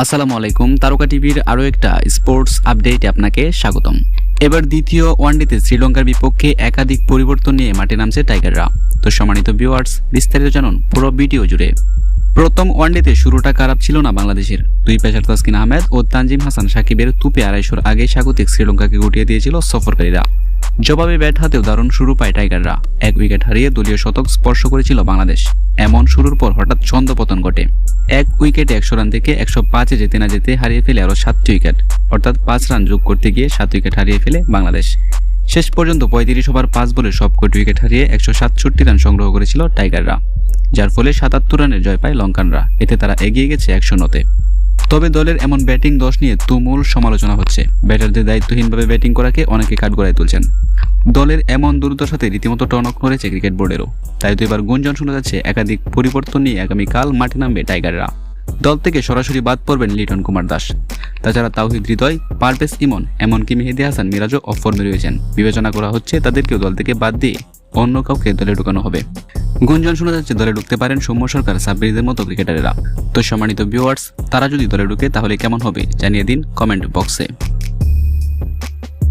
আসসালামু আলাইকুম, তারকা টিভির আরও একটা স্পোর্টস আপডেট আপনাকে স্বাগতম। এবার দ্বিতীয় ওয়ানডেতে শ্রীলঙ্কার বিপক্ষে একাধিক পরিবর্তন নিয়ে মাঠে নামছে টাইগাররা। তো সম্মানিত ভিউয়ার্স বিস্তারিত জানুন পুরো ভিডিও জুড়ে। প্রথম ওয়ানডেতে শুরুটা খারাপ ছিল না বাংলাদেশের। দুই পেশার তাসকিন আহমেদ ও তানজিম হাসান সাকিবের তুপে আড়াইশোর আগে স্বাগতিক শ্রীলঙ্কাকে গুটিয়ে দিয়েছিল সফরকারীরা। জবাবে ব্যাট হাতেও দারুণ শুরু পায় টাইগাররা। এক উইকেট হারিয়ে দলীয় শতক স্পর্শ করেছিল বাংলাদেশ। এমন শুরুর পর হঠাৎ ছন্দপতন ঘটে। এক উইকেটে একশো রান থেকে একশো পাঁচে যেতে না যেতে হারিয়ে ফেলে আরও সাতটি উইকেট। অর্থাৎ পাঁচ রান যোগ করতে গিয়ে সাত উইকেট হারিয়ে ফেলে বাংলাদেশ। শেষ পর্যন্ত পঁয়ত্রিশ ওভার পাঁচ বলে সবকটি উইকেট হারিয়ে একশো সাতষট্টি রান সংগ্রহ করেছিল টাইগাররা। যার ফলে সাতাত্তর রানের জয় পায় লঙ্কানরা। এতে তারা এগিয়ে গেছে একশো নতে। তবে দলের এমন ব্যাটিং দশ নিয়ে তুমুল সমালোচনা হচ্ছে। ব্যাটারদের দায়িত্বহীনভাবে ব্যাটিং করাকে অনেকে কাঠগড়ায় তুলছেন। দলের এমন দুর্দশাতে রীতিমতো টনক নড়েছে ক্রিকেট বোর্ডেরও। তাই তো এবার গুঞ্জন শোনা যাচ্ছে একাধিক পরিবর্তন নিয়ে আগামীকাল মাঠে নামবে টাইগাররা। দল থেকে সরাসরি বাদ পড়বেন লিটন কুমার দাস। তাছাড়া তাওহিদ হৃদয়, পারভেজ ইমন, এমনকি মেহেদি হাসান মিরাজও অফ ফর্মে রয়েছেন। বিবেচনা করা হচ্ছে তাদেরকেও দল থেকে বাদ দিয়ে অন্য কাউকে দলে ঢুকানো হবে। গুঞ্জন শোনা যাচ্ছে, দলে ঢুকতে পারেন সৌম্য সরকার, সাব্বিরদের মতো ক্রিকেটারেরা। তো সম্মানিত ভিউয়ার্স তারা যদি দলে ঢুকে, তাহলে কেমন হবে? জানিয়ে দিন কমেন্ট বক্সে